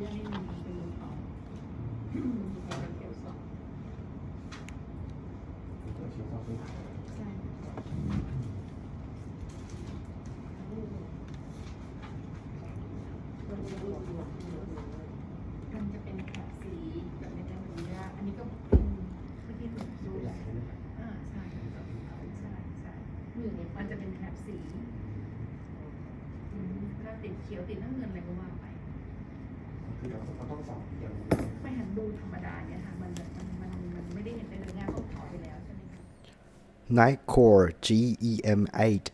เรื่องนิดนึงเป็นมือสองเป็นเกลสองตัวชิ้นสองชิ้นใช่มันจะเป็นแถบสีแบบในการแบบนี้นะอันนี้ก็เป็นเมื่อกี้ถูกดูใหญ่เลยอ่าใช่ใช่ใช่มือเนี่ยมันจะเป็นแถบสีอืมถ้าติดเขียวติดน้ำเงินอะไรก็ว่าไป คือเราเราต้องสอบอย่างนี้ไม่หันดูธรรมดาเนี่ยค่ะมันมันมันไม่ได้เห็นเป็นเนื้องานต้องถอยไปแล้วใช่ไหมคะ Nightcore GEM8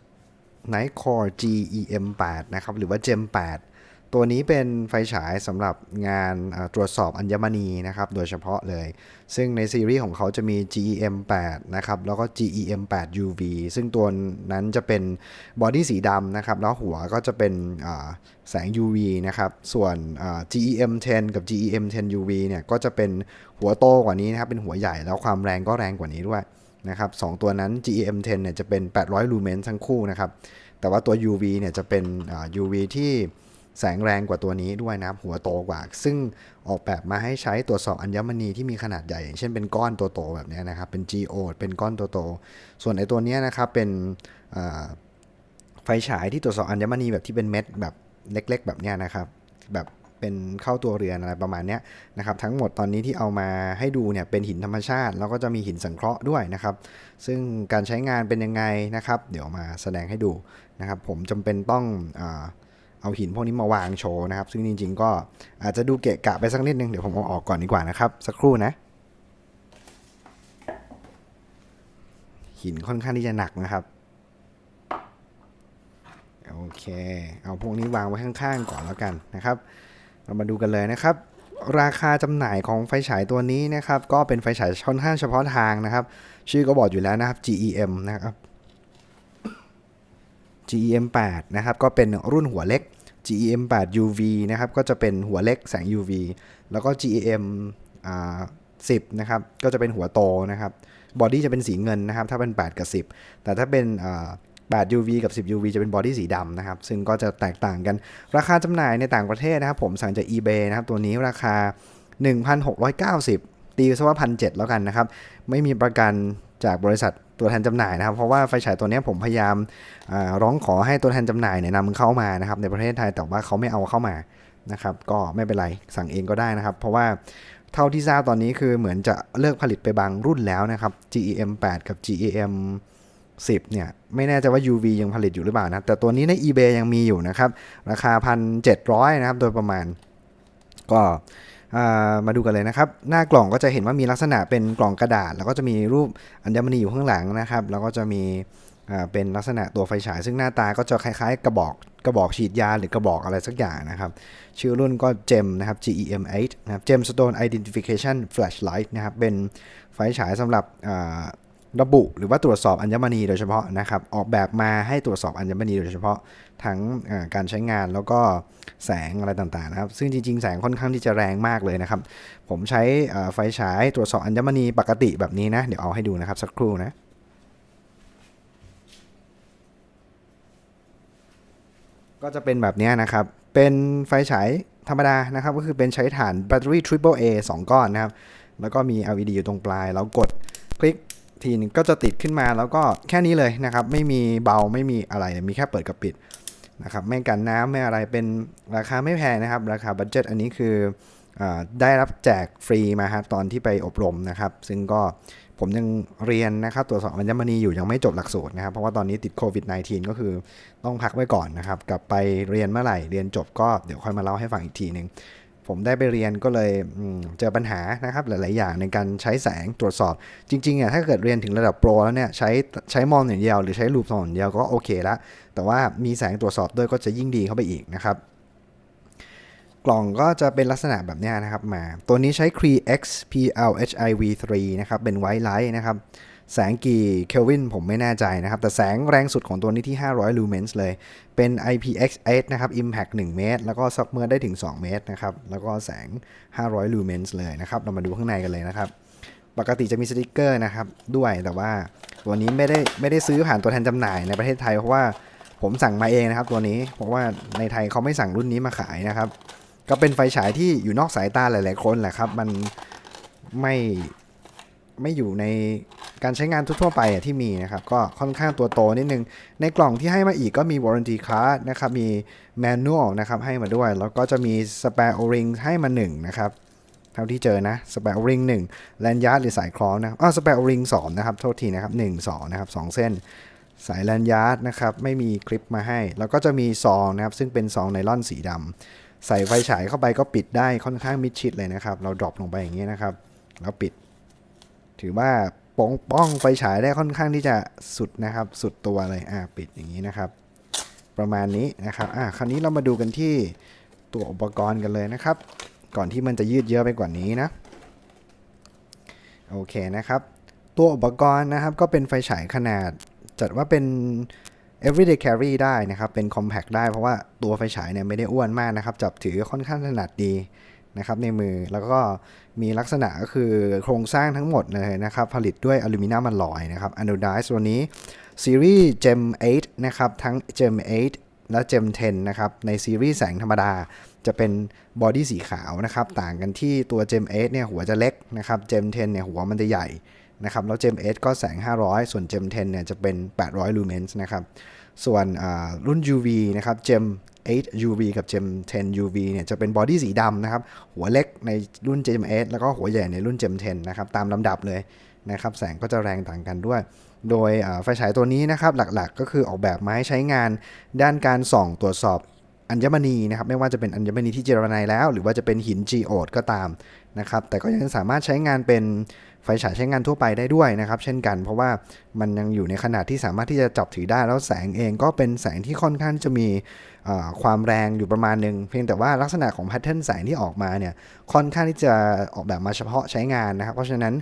Nightcore GEM8 นะครับหรือว่า GEM 8 ตัวนี้เป็นไฟฉายสำหรับงานตรวจสอบอัญมณีนะครับโดยเฉพาะเลย ซึ่งในซีรีส์ของเขาจะมี GEM8 นะครับแล้วก็ GEM8 UV ซึ่งตัวนั้นจะเป็นบอดี้สีดำนะครับแล้วหัวก็จะเป็นแสง UV นะครับส่วน GEM10 กับ GEM10 UV เนี่ยก็จะเป็นหัวโตกว่านี้นะครับเป็นหัวใหญ่แล้วความแรงก็แรงกว่านี้ด้วยนะครับสองตัวนั้น GEM10 เนี่ยจะเป็น 800 ลูเมนทั้งคู่นะครับแต่ว่าตัว UV เนี่ยจะเป็น UV ที่ แสงแรงกว่าตัวนี้ด้วยนะครับหัวโตกว่า ซึ่งออกแบบมาให้ใช้ตรวจสอบอัญมณีที่มีขนาดใหญ่อย่างเช่นเป็นก้อนตัวโตแบบนี้นะครับ เป็น GO เป็นก้อนตัวโต ส่วนไอตัวนี้นะครับเป็นไฟฉายที่ตรวจสอบอัญมณีแบบที่เป็นเม็ดแบบเล็ก ๆ แบบนี้นะครับแบบเป็นเข้าตัวเรือนอะไรประมาณนี้นะครับทั้งหมดตอนนี้ที่เอามาให้ดูเนี่ยเป็นหินธรรมชาติ แล้วก็จะมีหินสังเคราะห์ด้วยนะครับ ซึ่งการใช้งานเป็นยังไงนะครับ เดี๋ยวมาแสดงให้ดูนะครับ ผมจำเป็นต้องอ เอาหินพวกนี้มาวางโชว์นะครับ ซึ่งจริง ๆ ก็อาจจะดูเกะกะไปสักนิดนึง เดี๋ยวผมเอาออกก่อนดีกว่านะครับ สักครู่นะ หินค่อนข้างที่จะหนักนะครับ โอเค เอาพวกนี้วางไว้ข้างๆ ก่อนแล้วกันนะครับ เรามาดูกันเลยนะครับ ราคาจำหน่ายของไฟฉายตัวนี้นะครับ ก็เป็นไฟฉายค่อนข้างเฉพาะทางนะครับ ชื่อก็บอกอยู่แล้วนะครับ GEM นะครับ GEM 8นะครับ ก็เป็นรุ่นหัวเล็ก GEM 8 UV นะครับ ก็จะเป็นหัวเล็กแสง UV แล้วก็ GEM 10 นะครับ ก็จะเป็นหัวโตนะครับ บอดี้จะเป็นสีเงินนะครับ ถ้าเป็น 8 กับ 10 แต่ถ้าเป็น8 UV กับ 10 UV จะเป็นบอดี้สีดำนะครับ ซึ่งก็จะแตกต่างกัน ราคาจำหน่ายในต่างประเทศนะครับ ผมสั่งจาก eBay นะครับ ตัวนี้ราคา 1,690 ตีซะว่าพันเแล้วกันนะครับ ไม่มีประกัน จากบริษัทตัวแทนจำหน่ายนะครับ เพราะว่าไฟฉายตัวนี้ผมพยายามร้องขอให้ตัวแทนจำหน่ายเนี่ยนำเข้ามานะครับในประเทศไทยแต่ว่าเขาไม่เอาเข้ามานะครับ ก็ไม่เป็นไรสั่งเองก็ได้นะครับ เพราะว่าเท่าที่ทราบตอนนี้คือเหมือนจะเลิกผลิตไปบางรุ่นแล้วนะครับ GEM 8 กับ GEM 10เนี่ยไม่แน่ใจว่า UV ยังผลิตอยู่หรือเปล่านะแต่ตัวนี้ใน eBay ยังมีอยู่นะครับ ราคา 1,700 นะครับ โดยประมาณก็ มาดูกันเลยนะครับ หน้ากล่องก็จะเห็นว่ามีลักษณะเป็นกล่องกระดาษ แล้วก็จะมีรูปอัญมณีอยู่ข้างหลังนะครับ แล้วก็จะมีเป็นลักษณะตัวไฟฉาย ซึ่งหน้าตาก็จะคล้ายๆ กระบอกกระบอกฉีดยาหรือกระบอกอะไรสักอย่างนะครับ ชื่อรุ่นก็เจมนะครับ GEM 8 นะครับ Gemstone Identification Flashlight นะครับ เป็นไฟฉายสำหรับ ระบุหรือว่าตรวจสอบอัญมณีโดยเฉพาะนะครับ ออกแบบมาให้ตรวจสอบอัญมณีโดยเฉพาะทั้งการใช้งานแล้วก็แสงอะไรต่างๆนะครับ ซึ่งจริงๆ แสงค่อนข้างที่จะแรงมากเลยนะครับ ผมใช้ไฟฉายตรวจสอบอัญมณีปกติแบบนี้นะ เดี๋ยวเอาให้ดูนะครับสักครู่นะก็จะเป็นแบบนี้นะครับ เป็นไฟฉายธรรมดานะครับ ก็คือเป็นใช้ฐานแบตเตอรี่ Triple A 2 ก้อนนะครับ แล้วก็มี LED อยู่ตรงปลายแล้วกดคลิก ทีนึงก็จะติดขึ้นมาแล้วก็แค่นี้เลยนะครับ ไม่มีเบาไม่มีอะไรมีแค่เปิดกับปิดนะครับไม่กันน้ำไม่อะไรเป็นราคาไม่แพงนะครับ ราคาบัตเจ็ตอันนี้คืออได้รับแจกฟรีมาครับตอนที่ไปอบรมนะครับ ซึ่งก็ผมยังเรียนนะครับตรวจสอบอัญมณีอยู่ยังไม่จบหลักสูตรนะครับ เพราะว่าตอนนี้ติดโควิด -19 ก็คือต้องพักไว้ก่อนนะครับ กลับไปเรียนเมื่อไหร่เรียนจบก็เดี๋ยวค่อยมาเล่าให้ฟังอีกทีหนึ่ง ผมได้ไปเรียนก็เลยเจอปัญหานะครับหลาย ๆ อย่างในการใช้แสงตรวจสอบ จริงๆอะถ้าเกิดเรียนถึงระดับโปรแล้วเนี่ยใช้ใช้มองอย่างเดียวหรือใช้ลูปสองอย่างเดียวก็โอเคละแต่ว่ามีแสงตรวจสอบด้วยก็จะยิ่งดีเข้าไปอีกนะครับกล่องก็จะเป็นลักษณะแบบนี้นะครับมา ตัวนี้ใช้ Cree X PLHI V3 นะครับเป็นไวท์ไลท์นะครับ แสงกี่เคลวินผมไม่แน่ใจนะครับ แต่แสงแรงสุดของตัวนี้ที่ 500 ลูเมนส์เลย เป็น IPX8 นะครับ Impact 1 เมตร แล้วก็ซักเมอร์ได้ถึง 2 เมตรนะครับ แล้วก็แสง 500 ลูเมนส์เลยนะครับ เรามาดูข้างในกันเลยนะครับ ปกติจะมีสติกเกอร์นะครับด้วย แต่ว่าตัวนี้ไม่ได้ไม่ได้ซื้อผ่านตัวแทนจำหน่ายในประเทศไทย เพราะว่าผมสั่งมาเองนะครับตัวนี้ เพราะว่าในไทยเขาไม่สั่งรุ่นนี้มาขายนะครับ ก็เป็นไฟฉายที่อยู่นอกสายตาหลาย ๆ คนแหละครับ มันไม่ ไม่อยู่ในการใช้งานทั่วไปที่มีนะครับ ก็ค่อนข้างตัวโตนิดนึง ในกล่องที่ให้มาอีกก็มี warranty card นะครับ มี manual นะครับให้มาด้วย แล้วก็จะมี spare o-ring ให้มาหนึ่งนะครับเท่าที่เจอนะ spare o-ring 1แลนยาร์ดหรือสายคล้องนะอ้อ spare o-ring 2นะครับ โทษทีนะครับ 1 2 นะครับ 2 เส้น สายแลนยาร์ดนะครับ ไม่มีคลิปมาให้ แล้วก็จะมีซองนะครับ ซึ่งเป็นซองไนล่อนสีดำใส่ไฟฉายเข้าไปก็ปิดได้ค่อนข้างมิดชิดเลยนะครับ เราดรอปลงไปอย่างนี้นะครับ แล้วปิด ถือว่าปกป้องไฟฉายได้ค่อนข้างที่จะสุดนะครับ สุดตัวเลยอ่าปิดอย่างนี้นะครับ ประมาณนี้นะครับอ่าคราวนี้เรามาดูกันที่ตัวอุปกรณ์กันเลยนะครับ ก่อนที่มันจะยืดเยอะไปกว่านี้นะโอเคนะครับ ตัวอุปกรณ์นะครับก็เป็นไฟฉายขนาด จัดว่าเป็น everyday carry ได้นะครับ เป็น compact ได้เพราะว่าตัวไฟฉายเนี่ยไม่ได้อ้วนมากนะครับ จับถือค่อนข้างถนัดดี นะครับในมือแล้วก็มีลักษณะก็คือโครงสร้างทั้งหมดเลยนะครับ ผลิตด้วยอลูมิเนียมอลลอยนะครับ anodized ตัวนี้ซีรีส์ Gem 8นะครับทั้ง Gem 8 และ Gem 10นะครับในซีรีส์แสงธรรมดาจะเป็นบอดี้สีขาวนะครับต่างกันที่ตัว Gem 8เนี่ยหัวจะเล็กนะครับ Gem 10เนี่ยหัวมันจะใหญ่นะครับแล้ว Gem 8ก็แสง 500 ส่วน Gem 10เนี่ยจะเป็น 800 lumens นะครับส่วนรุ่น UV นะครับ Gem 8 UV กับ Gem 10 UV เนี่ยจะเป็นบอดี้สีดำนะครับ หัวเล็กในรุ่น Gem 8แล้วก็หัวใหญ่ในรุ่น Gem 10นะครับ ตามลำดับเลยนะครับ แสงก็จะแรงต่างกันด้วย โดยไฟฉายตัวนี้นะครับ หลักๆ ก็คือออกแบบมาให้ใช้งานด้านการส่องตรวจสอบอัญมณีนะครับ ไม่ว่าจะเป็นอัญมณีที่เจรไนแล้ว หรือว่าจะเป็นหิน geode ก็ตามนะครับ แต่ก็ยังสามารถใช้งานเป็นไฟฉายใช้งานทั่วไปได้ด้วยนะครับ เช่นกัน เพราะว่ามันยังอยู่ในขนาดที่สามารถที่จะจับถือได้แล้วแสงเองก็เป็นแสงที่ค่อนข้างจะมี ความแรงอยู่ประมาณหนึ่งเพียงแต่ว่าลักษณะของแพทเทิร์นแสงที่ออกมาเนี่ยค่อนข้างที่จะออกแบบมาเฉพาะใช้งานนะครับ เพราะฉะนั้น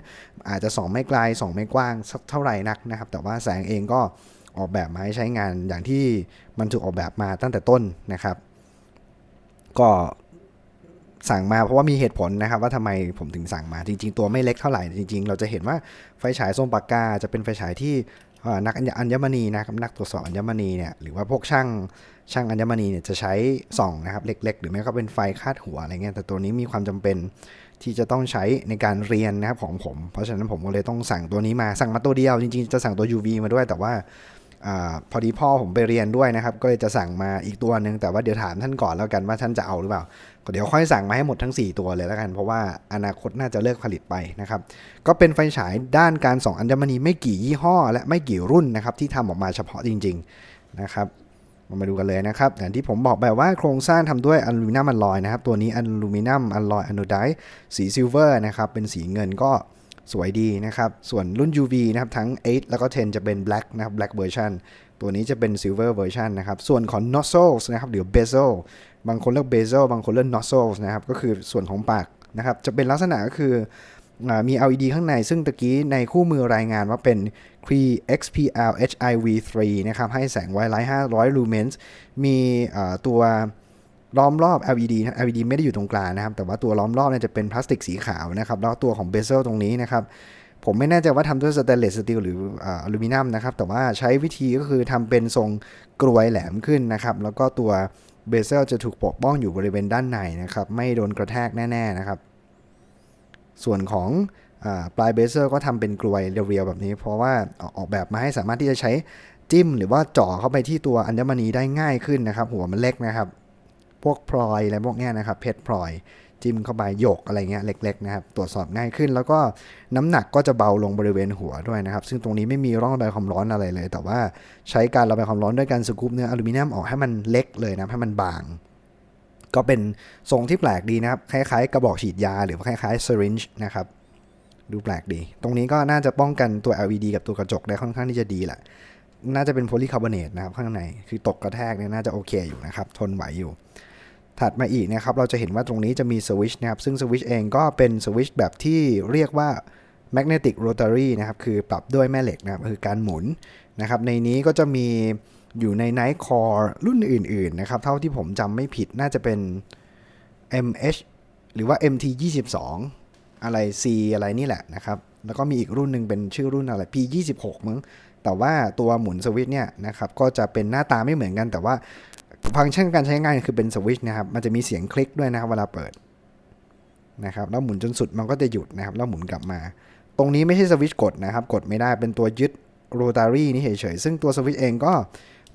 อาจจะส่องไม่ไกลส่องไม่กว้างสักเท่าไหร่นักนะครับ แต่ว่าแสงเองก็ออกแบบมาให้ใช้งานอย่างที่มันถูกออกแบบมาตั้งแต่ต้นนะครับ ก็สั่งมาเพราะว่ามีเหตุผลนะครับ ว่าทำไมผมถึงสั่งมาจริง ๆ ตัวไม่เล็กเท่าไหร่จริง ๆ เราจะเห็นว่าไฟฉายทรงปากกาจะเป็นไฟฉายที่นักอัญมณีนะครับนักตรวจสอบอัญมณีเนี่ยหรือว่าพวกช่าง ช่างอัญมณีเนี่ยจะใช้ส่องนะครับเล็ก ๆ หรือไม่ก็เป็นไฟคาดหัวอะไรเงี้ยแต่ตัวนี้มีความจำเป็นที่จะต้องใช้ในการเรียนนะครับของผม เพราะฉะนั้นผมก็เลยต้องสั่งตัวนี้มาสั่งมาตัวเดียว จริงๆจะสั่งตัว UV มาด้วยแต่ว่าอพอดีพ่อผมไปเรียนด้วยนะครับ ก็เลยจะสั่งมาอีกตัวหนึ่งแต่ว่าเดี๋ยวถามท่านก่อนแล้วกันว่าท่านจะเอาหรือเปล่าก็เดี๋ยวค่อยสั่งมาให้หมดทั้ง 4 ตัวเลยแล้วกัน เพราะว่าอนาคตน่าจะเลิกผลิตไปนะครับ ก็เป็นไฟฉายด้านการส่องอัญมณีไม่กี่ยี่ห้อ และไม่กี่รุ่นนะครับที่ทำออกมาเฉพาะจริง ๆนะครับ เรามาดูกันเลยนะครับอย่างที่ผมบอกไปว่าโครงสร้างทำด้วยอลูมิเนียมอลลอยนะครับ ตัวนี้อลูมิเนียมอลลอยอะโนไดสีซิลเวอร์นะครับ เป็นสีเงินก็สวยดีนะครับ ส่วนรุ่น UV นะครับ ทั้ง 8 แล้วก็ 10 จะเป็น black นะครับ black version ตัวนี้จะเป็น silver version นะครับ ส่วนของ nozzles นะครับหรือ bezel บางคนเรียก bezel บางคนเรียก nozzles นะครับ ก็คือส่วนของปากนะครับ จะเป็นลักษณะก็คือ มี LED ข้างในซึ่งตะกี้ในคู่มือรายงานว่าเป็น Cree XPL HIV3 นะครับ ให้แสงไวไลท์500 lumens มีตัวล้อมรอบ LED นะ LED ไม่ได้อยู่ตรงกลางนะครับ แต่ว่าตัวล้อมรอบเนี่ยจะเป็นพลาสติกสีขาวนะครับ แล้วตัวของเบเซลตรงนี้นะครับ ผมไม่แน่ใจว่าทำด้วยสแตนเลสสตีลหรืออ่าอลูมิเนียมนะครับ แต่ว่าใช้วิธีก็คือทำเป็นทรงกรวยแหลมขึ้นนะครับ แล้วก็ตัวเบเซลจะถูกปกป้องอยู่บริเวณด้านในนะครับ ไม่โดนกระแทกแน่ ๆ นะครับ ส่วนของอปลายเบเซลก็ทำเป็นกลวยเรียวๆแบบนี้ เพราะว่าออกแบบมาให้สามารถที่จะใช้จิ้ม หรือว่าเจ่อเข้าไปที่ตัวอัญมณีได้ง่ายขึ้นนะครับ หัวมันเล็กนะครับ พวกพลอยอะไรพวกนี้นะครับ เพชรพลอยจิ้มเข้าไปหยกอะไรเงี้ยเล็ก ๆ นะครับ ตรวจสอบง่ายขึ้น แล้วก็น้ำหนักก็จะเบาลงบริเวณหัวด้วยนะครับ ซึ่งตรงนี้ไม่มีร่องระบายความร้อนอะไรเลย แต่ว่าใช้การระบายความร้อนด้วยการสกูปเนื้ออลูมิเนียมออกให้มันเล็กเลยนะให้มันบาง ก็เป็นทรงที่แปลกดีนะครับ คล้ายๆ กระบอกฉีดยา หรือคล้ายๆ syringe นะครับ ดูแปลกดี ตรงนี้ก็น่าจะป้องกันตัว LED กับตัวกระจกได้ค่อนข้างที่จะดีแหละ น่าจะเป็นโพลีคาร์บอเนตนะครับข้างใน คือตกกระแทกเนี่ยน่าจะโอเคอยู่นะครับ ทนไหวอยู่ ถัดมาอีกนะครับ เราจะเห็นว่าตรงนี้จะมีสวิชนะครับ ซึ่งสวิชเองก็เป็นสวิชแบบที่เรียกว่า magnetic rotary นะครับ คือปรับด้วยแม่เหล็กนะครับ คือการหมุนนะครับ ในนี้ก็จะมี อยู่ใน Night Core รุ่นอื่นๆนะครับ เท่าที่ผมจำไม่ผิดน่าจะเป็น MH หรือว่า MT 22อะไร C อะไรนี่แหละนะครับ แล้วก็มีอีกรุ่นหนึ่งเป็นชื่อรุ่นอะไร P 26มั้งแต่ว่าตัวหมุนสวิตช์เนี่ยนะครับก็จะเป็นหน้าตาไม่เหมือนกัน แต่ว่าฟังก์ชันการใช้งานคือเป็นสวิตช์นะครับมันจะมีเสียงคลิกด้วยนะครับเวลาเปิดนะครับแล้วหมุนจนสุดมันก็จะหยุดนะครับแล้วหมุนกลับมา ตรงนี้ไม่ใช่สวิตช์กดนะครับ กดไม่ได้เป็นตัวยึดโรตารี่นี่เฉยๆซึ่งตัวสวิตช์เองก็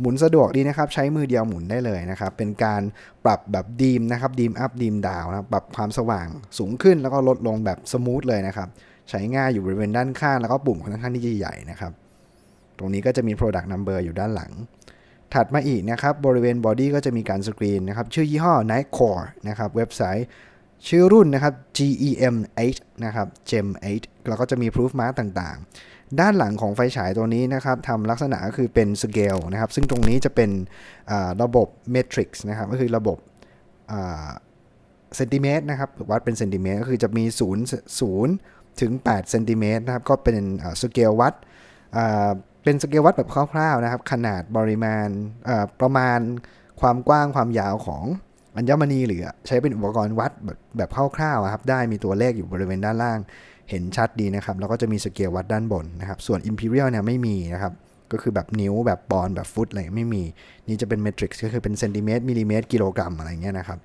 หมุนสะดวกดีนะครับ ใช้มือเดียวหมุนได้เลยนะครับ เป็นการปรับแบบดีมนะครับดีมอัพดีมดาวนะครับปรับความสว่างสูงขึ้นแล้วก็ลดลงแบบสมูทเลยนะครับ ใช้ง่ายอยู่บริเวณด้านข้างแล้วก็ปุ่มค่อนข้างที่จะใหญ่นะครับ ตรงนี้ก็จะมี Product Number อยู่ด้านหลัง ถัดมาอีกนะครับ บริเวณบอดี้ก็จะมีการสกรีนนะครับ ชื่อยี่ห้อ Nightcore นะครับ เว็บไซต์ชื่อรุ่นนะครับ GEM 8 นะครับ GEM 8 แล้วก็จะมี Proof Mark ต่างๆ ด้านหลังของไฟฉายตัวนี้นะครับทำลักษณะก็คือเป็นสเกลนะครับซึ่งตรงนี้จะเป็นระบบ Matrix นะครับก็คือระบบเซนติเมตรนะครับวัดเป็นเซนติเมตรก็คือจะมี0 0ถึง8เซนติเมตรนะครับก็เป็นสเกลวัดเป็นสเกลวัดแบบคร่าวๆนะครับขนาดปริมาณประมาณความกว้างความยาวของอัญมณีหรือใช้เป็นอุปกรณ์วัดแบบแบบคร่าวๆครับได้มีตัวเลขอยู่บริเวณด้านล่าง เห็นชัดดีนะครับ แล้วก็จะมีสเกลวัดด้านบนนะครับ ส่วน Imperial เนี่ยไม่มีนะครับ ก็คือแบบนิ้วแบบปอนแบบฟุตอะไรไม่มี นี่จะเป็นเมตริกซ์ก็คือเป็นเซนติเมตรมิลลิเมตรกิโลกรัมอะไรเงี้ยนะครับ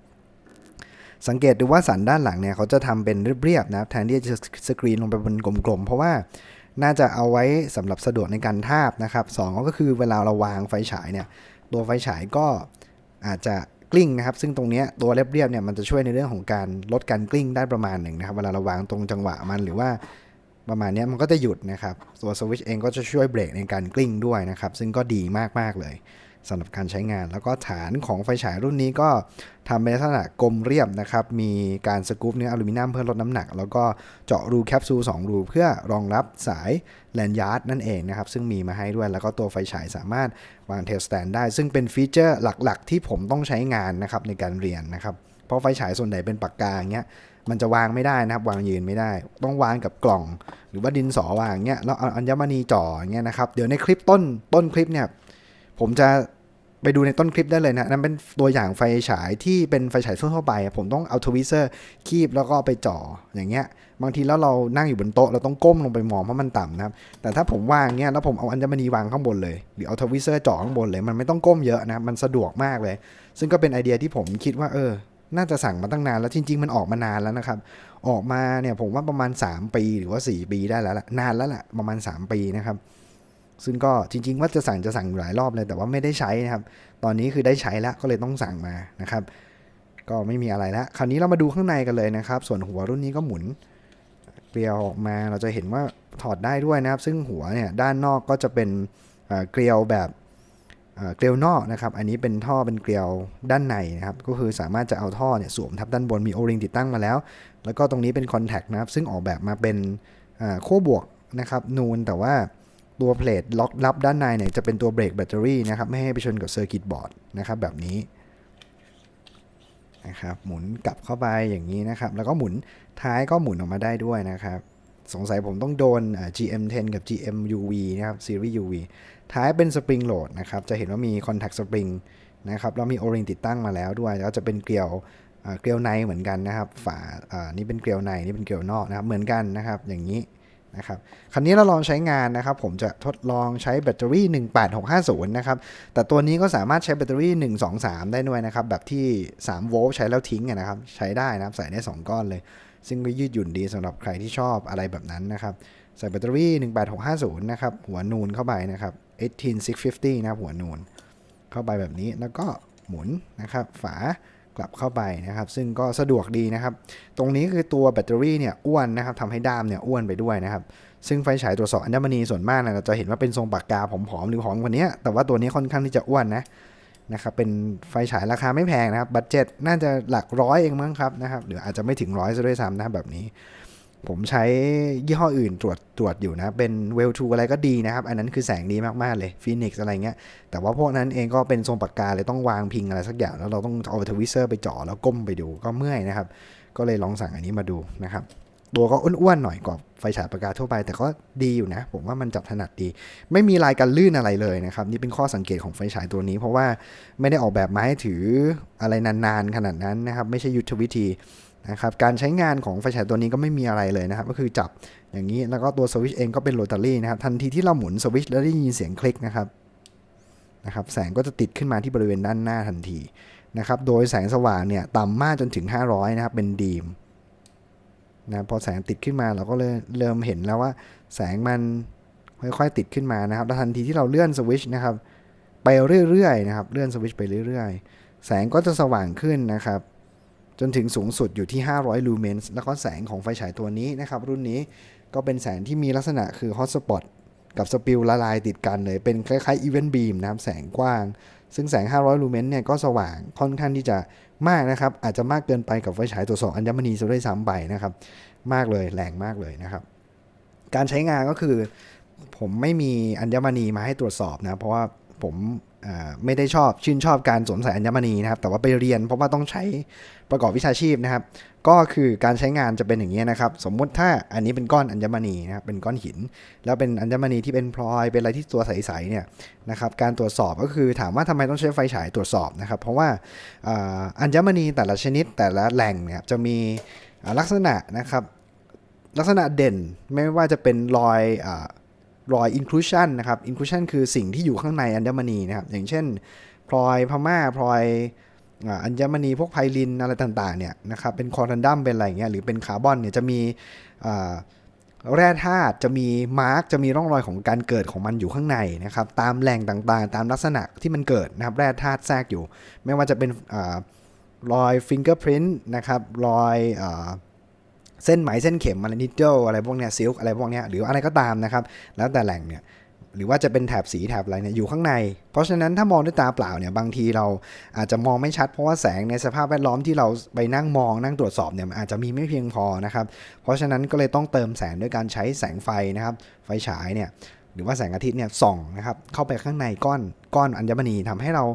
สังเกตดูว่าสันด้านหลังเนี่ยเขาจะทำเป็นเรียบๆนะครับแทนที่จะสกรีนลงไปบนกลมๆ เพราะว่าน่าจะเอาไว้สำหรับสะดวกในการทาบนะครับสองก็คือเวลาเราวางไฟฉายเนี่ยตัวไฟฉายก็อาจจะ กลิ้งนะครับซึ่งตรงนี้ตัวเรียบๆเนี่ยมันจะช่วยในเรื่องของการลดการกลิ้งได้ประมาณหนึ่งนะครับเวลาเราวางตรงจังหวะมันหรือว่าประมาณนี้มันก็จะหยุดนะครับ ตัวสวิชเองก็จะช่วยเบรกในการกลิ้งด้วยนะครับ ซึ่งก็ดีมากๆเลย สำหรับการใช้งาน แล้วก็ฐานของไฟฉายรุ่นนี้ก็ทำเป็นลักษณะกลมเรียบนะครับ มีการสกู๊ปเนื้ออลูมิเนียมเพื่อลดน้ำหนัก แล้วก็เจาะรูแคปซูล2รูเพื่อรองรับสายแลนยาร์ดนั่นเองนะครับ ซึ่งมีมาให้ด้วยแล้วก็ตัวไฟฉายสามารถวางเทสแตนได้ ซึ่งเป็นฟีเจอร์หลักๆ ที่ผมต้องใช้งานนะครับในการเรียนนะครับเพราะไฟฉายส่วนใหญ่เป็นปากกาอย่างเงี้ยมันจะวางไม่ได้นะครับ วางยืนไม่ได้ ต้องวางกับกล่อง หรือว่าดินสอวางเงี้ยแล้วอัญมณีจ่ออย่างเงี้ยนะครับ เดี๋ยวในคลิปต้นต้นคลิปเนี่ย ผมจะ ไปดูในต้นคลิปได้เลยนะนั่นเป็นตัวอย่างไฟฉายที่เป็นไฟฉายทั่วไป ผมต้องเอาทวิเซอร์คีบแล้วก็ไปจ่ออย่างเงี้ย บางทีแล้วเรานั่งอยู่บนโต๊ะเราต้องก้มลงไปมองเพราะมันต่ำนะครับ แต่ถ้าผมวางเงี้ยแล้วผมเอาอัญมณีวางข้างบนเลย หรือเอาทวิเซอร์จ่อข้างบนเลย มันไม่ต้องก้มเยอะนะครับมันสะดวกมากเลย ซึ่งก็เป็นไอเดียที่ผมคิดว่าเออ น่าจะสั่งมาตั้งนานแล้วจริง ๆ มันออกมานานแล้วนะครับ ออกมาเนี่ยผมว่าประมาณ 3 ปีหรือว่า 4 ปีได้แล้วล่ะนานแล้วละประมาณ 3 ปีนะครับ ซึ่งก็จริง ๆ ว่าจะสั่งจะสั่งอยู่หลายรอบเลยแต่ว่าไม่ได้ใช้นะครับ ตอนนี้คือได้ใช้แล้วก็เลยต้องสั่งมานะครับ ก็ไม่มีอะไรแล้วคราวนี้เรามาดูข้างในกันเลยนะครับ ส่วนหัวรุ่นนี้ก็หมุนเกลียวออกมาเราจะเห็นว่าถอดได้ด้วยนะครับ ซึ่งหัวเนี่ยด้านนอกก็จะเป็นเกลียวแบบเกลียวนอกนะครับ อันนี้เป็นท่อเป็นเกลียวด้านในนะครับ ก็คือสามารถจะเอาท่อเนี่ยสวมทับด้านบนมีโอริงติดตั้งมาแล้ว แล้วก็ตรงนี้เป็นคอนแทคนะครับ ซึ่งออกแบบมาเป็นขั้วบวกนะครับ นูนแต่ว่า ตัวเพลทล็อกรับด้านในเนี่ยจะเป็นตัวเบรกแบตเตอรี่นะครับ ไม่ให้ไปชนกับเซอร์กิตบอร์ดนะครับแบบนี้นะครับหมุนกลับเข้าไปอย่างนี้นะครับ แล้วก็หมุนท้ายก็หมุนออกมาได้ด้วยนะครับ สงสัยผมต้องโดน GM10 กับ GM UV นะครับซีรีส์ UV ท้ายเป็นสปริงโหลดนะครับ จะเห็นว่ามีคอนแทคสปริงนะครับแล้วมีโอริงติดตั้งมาแล้วด้วย แล้วจะเป็นเกลียวเกลียวในเหมือนกันนะครับ ฝาอ่านี่เป็นเกลียวในนี่เป็นเกลียวนอกนะครับ เหมือนกันนะครับ อย่างนี้ นะครับคราวนี้เราลองใช้งานนะครับ ผมจะทดลองใช้แบตเตอรี่ 18650 นะครับ แต่ตัวนี้ก็สามารถใช้แบตเตอรี่ 123 ได้ด้วยนะครับ แบบที่ 3 โวลต์ใช้แล้วทิ้งนะครับ ใช้ได้นะครับ ใส่ได้ 2 ก้อนเลย ซึ่งก็ยืดหยุ่นดีสำหรับใครที่ชอบอะไรแบบนั้นนะครับ ใส่แบตเตอรี่ 18650 นะครับ หัวนูนเข้าไปนะครับ 18650 นะครับ หัวนูน เข้าไปแบบนี้แล้วก็หมุนนะครับ ฝา กลับเข้าไปนะครับ ซึ่งก็สะดวกดีนะครับ ตรงนี้คือตัวแบตเตอรี่เนี่ยอ้วนนะครับทำให้ด้ามเนี่ยอ้วนไปด้วยนะครับ ซึ่งไฟฉายตรวจสอบอัญมณีส่วนมากนะเราจะเห็นว่าเป็นทรงปากกาผอมๆหรือผอมกว่านี้แต่ว่าตัวนี้ค่อนข้างที่จะอ้วนนะนะครับเป็นไฟฉายราคาไม่แพงนะครับบัตเจ็ตน่าจะหลักร้อยเองมั้งครับนะครับหรืออาจจะไม่ถึงร้อยซะด้วยซ้ำนะแบบนี้ ผมใช้ยี่ห้ออื่นตรวจตรวจอยู่นะ เป็นเวลทูอะไรก็ดีนะครับ อันนั้นคือแสงดีมาก ๆ เลยฟีนิกซ์อะไรเงี้ย แต่ว่าพวกนั้นเองก็เป็นทรงปากกาเลยต้องวางพิงอะไรสักอย่าง แล้วเราต้องเอาทวิเซอร์ไปจ่อแล้วก้มไปดูก็เมื่อยนะครับ ก็เลยลองสั่งอันนี้มาดูนะครับ ตัวก็อ้วนๆหน่อยกว่าไฟฉายปากกาทั่วไป แต่ก็ดีอยู่นะ ผมว่ามันจับถนัดดี ไม่มีลายกันลื่นอะไรเลยนะครับ นี่เป็นข้อสังเกตของไฟฉายตัวนี้ เพราะว่าไม่ได้ออกแบบมาให้ถืออะไรนานๆขนาดนั้นนะครับ ไม่ใช่ยุทธวิธี นะครับการใช้งานของไฟฉายตัวนี้ก็ไม่มีอะไรเลยนะครับ ก็คือจับอย่างนี้แล้วก็ตัวสวิตช์เองก็เป็นโรตารี่นะครับ ทันทีที่เราหมุนสวิตช์แล้วได้ยินเสียงคลิกนะครับนะครับแสงก็จะติดขึ้นมาที่บริเวณด้านหน้าทันทีนะครับโดยแสงสว่างเนี่ยต่ำมากจนถึง 500 นะครับ เป็นดีมนะพอแสงติดขึ้นมาเราก็เลยเริ่มเห็นแล้วว่า แสงมันค่อยๆติดขึ้นมานะครับแล้วทันทีที่เราเลื่อนสวิตชนะครับไปเรื่อยๆนะครับเลื่อนสวิตชไปเรื่อยๆ แสงก็จะสว่างขึ้นนะครับ จนถึงสูงสุดอยู่ที่ 500 ลูเมนส์แล้วก็แสงของไฟฉายตัวนี้นะครับ รุ่นนี้ก็เป็นแสงที่มีลักษณะคือฮอตสปอตกับสปิลละลายติดกันเลย เป็นคล้ายๆอีเวนต์บีมนะครับ แสงกว้าง ซึ่งแสง 500 ลูเมนส์เนี่ยก็สว่างค่อนข้างที่จะมากนะครับ อาจจะมากเกินไปกับไฟฉายตัวสองอัญมณีซะด้วยซ้ำไปนะครับ มากเลยแรงมากเลยนะครับ การใช้งานก็คือ ผมไม่มีอัญมณีมาให้ตรวจสอบนะ เพราะว่าผม ไม่ได้ชอบชื่นชอบการสวมใส่อัญมณีนะครับ แต่ว่าไปเรียนเพราะว่าต้องใช้ประกอบวิชาชีพนะครับ ก็คือการใช้งานจะเป็นอย่างนี้นะครับ สมมุติถ้าอันนี้เป็นก้อนอัญมณีนะครับเป็นก้อนหิน แล้วเป็นอัญมณีที่เป็นพลอยเป็นอะไรที่ตัวใสๆเนี่ยนะครับ การตรวจสอบก็คือถามว่าทำไมต้องใช้ไฟฉายตรวจสอบนะครับ เพราะว่าอัญมณีแต่ละชนิดแต่ละแหล่งเนี่ยจะมีลักษณะนะครับ ลักษณะเด่นไม่ว่าจะเป็นรอยอ รอย inclusion นะครับ inclusion คือสิ่งที่อยู่ข้างในอัญมณีนะครับอย่างเช่น พลอยพม่าพลอยอัญมณีพวกไพลินอะไรต่างๆเนี่ยนะครับเป็นคอรันดัมเป็นอะไรเงี้ยหรือเป็นคาร์บอนเนี่ยจะมีแร่ธาตุจะมีมาร์กจะมีร่องรอยของการเกิดของมันอยู่ข้างในนะครับตามแหล่งต่างๆ ตามลักษณะที่มันเกิดนะครับแร่ธาตุแทรกอยู่ ไม่ว่าจะเป็นอรอยฟิงเกอร์พรินต์นะครับรอยอ เส้นไหมเส้นเข็มอะไรนิดเดิลอะไรพวกเนี้ยซิลอะไรพวกเนี้ยหรืออะไรก็ตามนะครับ แล้วแต่แหล่งเนี่ยหรือว่าจะเป็นแถบสีแถบอะไรเนี่ยอยู่ข้างใน เพราะฉะนั้นถ้ามองด้วยตาเปล่าเนี่ยบางทีเราอาจจะมองไม่ชัดเพราะว่าแสงในสภาพแวดล้อมที่เราไปนั่งมองนั่งตรวจสอบเนี่ยมันอาจจะมีไม่เพียงพอนะครับ เพราะฉะนั้นก็เลยต้องเติมแสงด้วยการใช้แสงไฟนะครับ ไฟฉายเนี่ยหรือว่าแสงอาทิตย์เนี่ยส่องนะครับเข้าไปข้างในก้อนก้อนอัญมณีทำให้เรา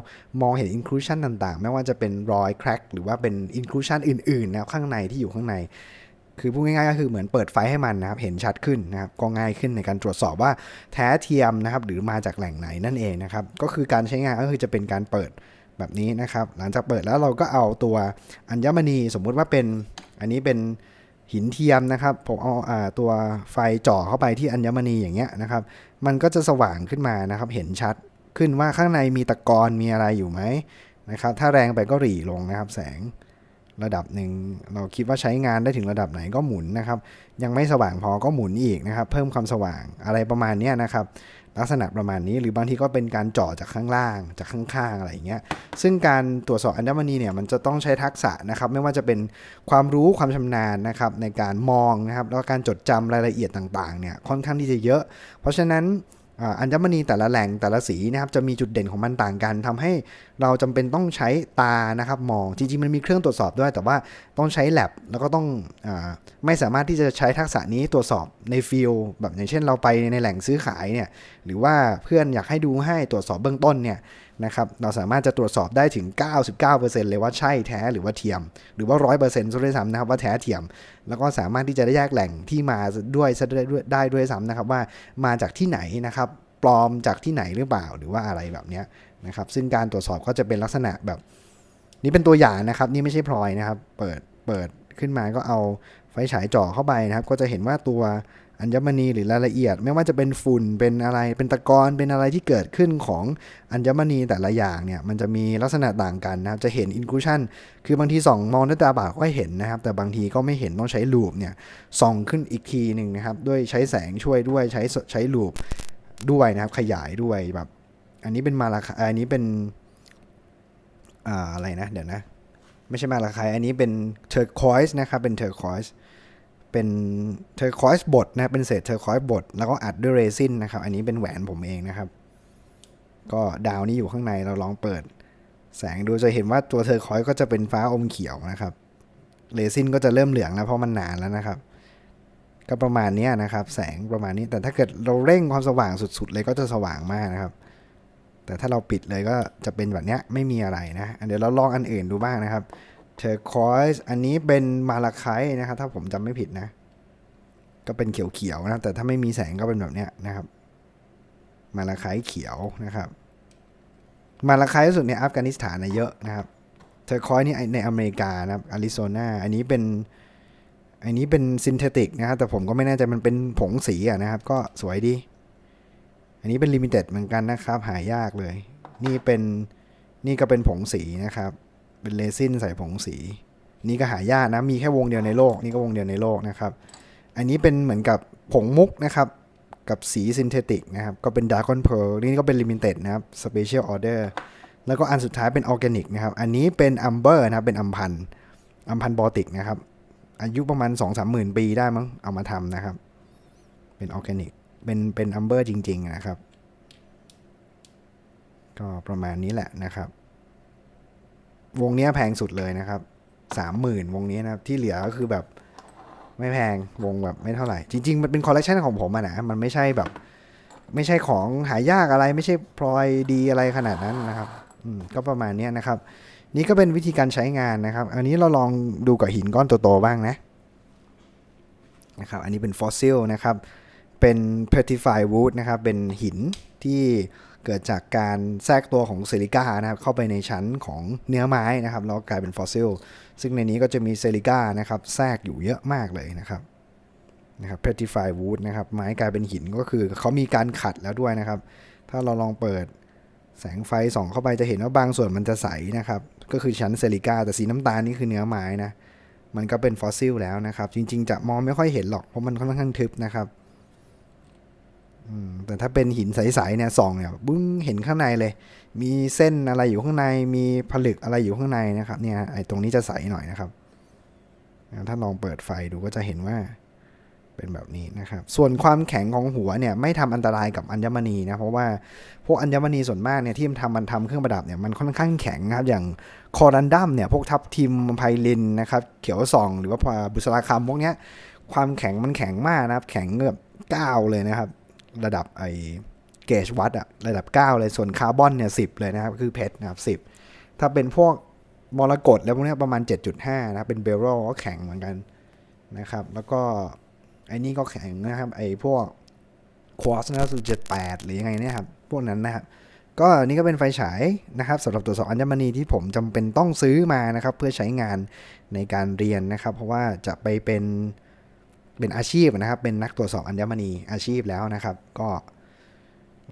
มองเห็น inclusion ต่างๆ ไม่ว่าจะเป็นรอย crack หรือว่าเป็น inclusion อื่นๆนะข้างในที่อยู่ข้างใน คือพูดง่ายๆก็คือเหมือนเปิดไฟให้มันนะครับเห็นชัดขึ้นนะครับก็ง่ายขึ้นในการตรวจสอบว่าแท้เทียมนะครับหรือมาจากแหล่งไหนนั่นเองนะครับก็คือการใช้งานก็คือจะเป็นการเปิดแบบนี้นะครับ หลังจากเปิดแล้วเราก็เอาตัวอัญมณีสมมุติว่าเป็นอันนี้เป็นหินเทียมนะครับผมเอาอ่าตัวไฟจ่อเข้าไปที่อัญมณีอย่างเงี้ยนะครับ มันก็จะสว่างขึ้นมานะครับ เห็นชัดขึ้นว่าข้างในมีตะกอนมีอะไรอยู่ไหมนะครับ ถ้าแรงไปก็หรี่ลงนะครับ แสง ระดับหนึ่งเราคิดว่าใช้งานได้ถึงระดับไหนก็หมุนนะครับ ยังไม่สว่างพอก็หมุนอีกนะครับ เพิ่มความสว่างอะไรประมาณนี้นะครับ ลักษณะประมาณนี้หรือบางทีก็เป็นการเจาะจากข้างล่างจากข้างๆอะไรอย่างเงี้ยซึ่งการตรวจสอบอัญมณีเนี่ยมันจะต้องใช้ทักษะนะครับ ไม่ว่าจะเป็นความรู้ความชำนาญนะครับในการมองนะครับแล้วก็การจดจำรายละเอียดต่างๆเนี่ยค่อนข้างที่จะเยอะ เพราะฉะนั้น อัญมณีแต่ละแหล่งแต่ละสีนะครับจะมีจุดเด่นของมันต่างกันทำให้เราจำเป็นต้องใช้ตานะครับมองจริงๆมันมีเครื่องตรวจสอบด้วย แต่ว่าต้องใช้แ a บแล้วก็ต้องอไม่สามารถที่จะใช้ทักษะนี้ตรวจสอบในฟิลแบบอย่างเช่นเราไปในแหล่งซื้อขายเนี่ยหรือว่าเพื่อนอยากให้ดูให้ตรวจสอบเบื้องต้นเนี่ย นะครับเราสามารถจะตรวจสอบได้ถึง 99%เลยว่าใช่แท้หรือว่าเทียม หรือว่า 100%ซะด้วยซ้ำนะครับว่าแท้เทียม แล้วก็สามารถที่จะได้แยกแหล่งที่มาด้วยซะได้ด้วยได้ด้วยซ้ำนะครับว่ามาจากที่ไหนนะครับปลอมจากที่ไหนหรือเปล่าหรือว่าอะไรแบบนี้นะครับซึ่งการตรวจสอบก็จะเป็นลักษณะแบบ นี่เป็นตัวอย่างนะครับ นี่ไม่ใช่พลอยนะครับ เปิดเปิดขึ้นมาก็เอาไฟฉายจ่อเข้าไปนะครับ ก็จะเห็นว่าตัว อัญมณีหรือรายละเอียด ไม่ว่าจะเป็นฝุ่นเป็นอะไรเป็นตะกอนเป็นอะไรที่เกิดขึ้นของอัญมณีแต่ละอย่างเนี่ยมันจะมีลักษณะต่างกันนะครับจะเห็น inclusion คือบางทีส่องมองด้วยตาเปล่าก็เห็นนะครับ แต่บางทีก็ไม่เห็นต้องใช้ลูปเนี่ยส่องขึ้นอีกทีหนึ่งนะครับด้วยใช้แสงช่วยด้วยใช้ใช้ลูปด้วยนะครับขยายด้วยแบบอันนี้เป็นมาลาคาอันนี้เป็นอ่าอะไรนะเดี๋ยวนะ ไม่ใช่มาลาคายอันนี้เป็นเทอร์คอยส์นะครับเป็นเทอร์คอยส์ เป็นเทอร์คอยส์บดนะเป็นเศษเทอร์คอยส์บดแล้วก็อัดด้วยเรซินนะครับอันนี้เป็นแหวนผมเองนะครับ ก็ดาวนี้อยู่ข้างในเราลองเปิด แสงดูจะเห็นว่าตัวเทอร์คอยส์ก็จะเป็นฟ้าอมเขียวนะครับเรซินก็จะเริ่มเหลืองแล้วเพราะมันนานแล้วนะครับ ก็ประมาณนี้นะครับ แสงประมาณนี้แต่ถ้าเกิดเราเร่งความสว่างสุดๆ เลยก็จะสว่างมากนะครับ แต่ถ้าเราปิดเลยก็จะเป็นแบบนี้ไม่มีอะไรนะเดี๋ยวเราลองอันอื่นดูบ้างนะครับ เทอร์คอยส์อันนี้เป็นมาลาไคนะครับ ถ้าผมจำไม่ผิดนะ ก็เป็นเขียวๆนะ แต่ถ้าไม่มีแสงก็เป็นแบบเนี้ยนะครับ มาลาไคเขียวนะครับ มาลาไคต์สุดในอัฟกานิสถานนะเยอะนะครับ เทอร์คอยส์นี่ในอเมริกานะครับอาริโซนา อันนี้เป็น อันนี้เป็นซินเทติกนะครับ แต่ผมก็ไม่แน่ใจมันเป็นผงสีอะนะครับ ก็สวยดี อันนี้เป็นลิมิเต็ดเหมือนกันนะครับ หายากเลย นี่เป็น นี่ก็เป็นผงสีนะครับ เป็นเรซินใส่ผงสี นี่ก็หายากนะมีแค่วงเดียวในโลก นี่ก็วงเดียวในโลกนะครับ อันนี้เป็นเหมือนกับผงมุกนะครับ กับสีซินเทติกนะครับ ก็เป็น Dragon Pearl นี่ก็เป็น Limited นะครับ Special Order แล้วก็อันสุดท้ายเป็นออร์แกนิกนะครับ อันนี้เป็นอัมเบอร์นะครับเป็นอัมพันอัมพันบอติกนะครับ อายุประมาณ 2 3หมื่นปีได้มั้งเอามาทำนะครับ เป็นออร์แกนิกเป็นเป็นอัมเบอร์จริง ๆ นะครับ ก็ประมาณนี้แหละนะครับ วงนี้แพงสุดเลยนะครับสามหมื่นวงนี้นะครับที่เหลือก็คือแบบไม่แพงวงแบบไม่เท่าไหร่ จริง ๆ มันเป็นคอลเลคชันของผมอะนะมันไม่ใช่แบบ ไม่ใช่ของหายากอะไร ไม่ใช่พลอยดีอะไรขนาดนั้นนะครับอืมก็ประมาณนี้นะครับ นี่ก็เป็นวิธีการใช้งานนะครับ อันนี้เราลองดูกับหินก้อนโตๆบ้างนะนะครับอันนี้เป็นฟอสซิลนะครับเป็น p e r t i f i e d wood นะครับเป็นหินที่ เกิดจากการแทรกตัวของซิลิก้านะครับเข้าไปในชั้นของเนื้อไม้นะครับแล้วกลายเป็นฟอสซิล ซึ่งในนี้ก็จะมีซิลิก้านะครับแทรกอยู่เยอะมากเลยนะครับนะครับ p e r t i f i e d wood นะครับไม้กลายเป็นหินก็คือเขามีการขัดแล้วด้วยนะครับ ถ้าเราลองเปิดแสงไฟส่องเข้าไปจะเห็นว่าบางส่วนมันจะใสนะครับก็คือชั้นซิลิก้าแต่สีน้ำตาลนี่คือเนื้อไม้นะมันก็เป็นฟอสซิลแล้วนะครับ จริงๆ จะมองไม่ค่อยเห็นหรอกเพราะมันค่อนข้างทึบนะครับ แต่ถ้าเป็นหินใสๆเนี่ยส่องเนี่ยบึ้งเห็นข้างในเลย มีเส้นอะไรอยู่ข้างใน มีผลึกอะไรอยู่ข้างในนะครับ เนี่ยไอ้ตรงนี้จะใสหน่อยนะครับถ้าลองเปิดไฟดูก็จะเห็นว่าเป็นแบบนี้นะครับ ส่วนความแข็งของหัวเนี่ยไม่ทำอันตรายกับอัญมณีนะ เพราะว่าพวกอัญมณีส่วนมากเนี่ยที่มันทำมันทำเครื่องประดับเนี่ยมันค่อนข้างแข็งครับ อย่างคอรันดัมเนี่ยพวกทับทิมไพลินนะครับ เขียวส่อง หรือว่าบุษราคำพวกเนี้ยความแข็งมันแข็งมากนะครับ แข็งแบบก้าวเลยนะครับ ระดับไอเกจวัดอะระดับ 9 เลยส่วนคาร์บอนเนี่ยสิเลยนะครับ คือเพชรนะครับ10 ถ้าเป็นพวกมรกตแล้วพวกนี้ประมาณ 7.5 นะเป็นเบลโรก็แข็งเหมือนกันนะครับ แล้วก็ไอ้นี่ก็แข็งนะครับ ไอ้พวกควอสนะสุด78หรือยังไงเนี่ยครับ พวกนั้นนะครับ ก็นนี่ก็เป็นไฟฉายนะครับสำหรับตรวจสอบอัญมณีที่ผมจำเป็นต้องซื้อมานะครับ เพื่อใช้งานในการเรียนนะครับ เพราะว่าจะไปเป็น เป็นอาชีพนะครับ เป็นนักตรวจสอบอัญมณีอาชีพแล้วนะครับ ก็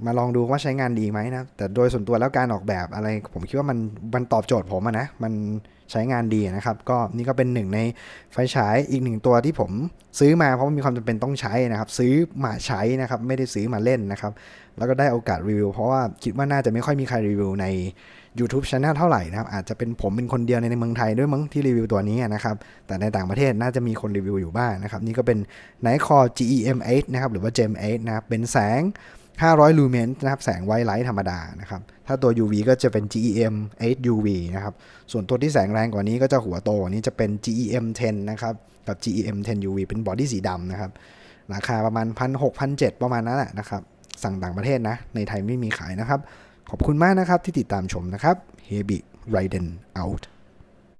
มาลองดูว่าใช้งานดีไหมนะ แต่โดยส่วนตัวแล้วการออกแบบอะไร ผมคิดว่ามันมันตอบโจทย์ผมะนะ มันใช้งานดีนะครับ ก็นี่ก็เป็นหนึ่งในไฟฉายอีกหนึ่งตัวที่ผมซื้อมาเพราะมีความจำเป็นต้องใช้นะครับ ซื้อมาใช้นะครับ ไม่ได้ซื้อมาเล่นนะครับ แล้วก็ได้โอกาสรีวิวเพราะว่าคิดว่าน่าจะไม่ค่อยมีใครรีวิวใน YouTube Channel เท่าไหร่นะครับ อาจจะเป็นผมเป็นคนเดียวในเมืองไทยด้วยมั้งที่รีวิวตัวนี้นะครับ แต่ในต่างประเทศน่าจะมีคนรีวิวอยู่บ้างนะครับ นี่ก็เป็น Nikon GEM 8 นะครับหรือว่า Gem 8 นะครับ เป็นแสง 500 ลูเมนนะครับ แสงไวไลท์ธรรมดานะครับ ถ้าตัว UV ก็จะเป็น GEM 8 UV นะครับ ส่วนตัวที่แสงแรงกว่านี้ก็จะหัวโตกว่านี้จะเป็น GEM 10นะครับ กับ GEM 10 UV เป็นบอดี้สีดำนะครับ ราคาประมาณ 1,600 1,700 ประมาณนั้นแหละนะครับ สั่งต่างประเทศนะ ในไทยไม่มีขายนะครับ ขอบคุณมากนะครับที่ติดตามชมนะครับ h e b i Raiden out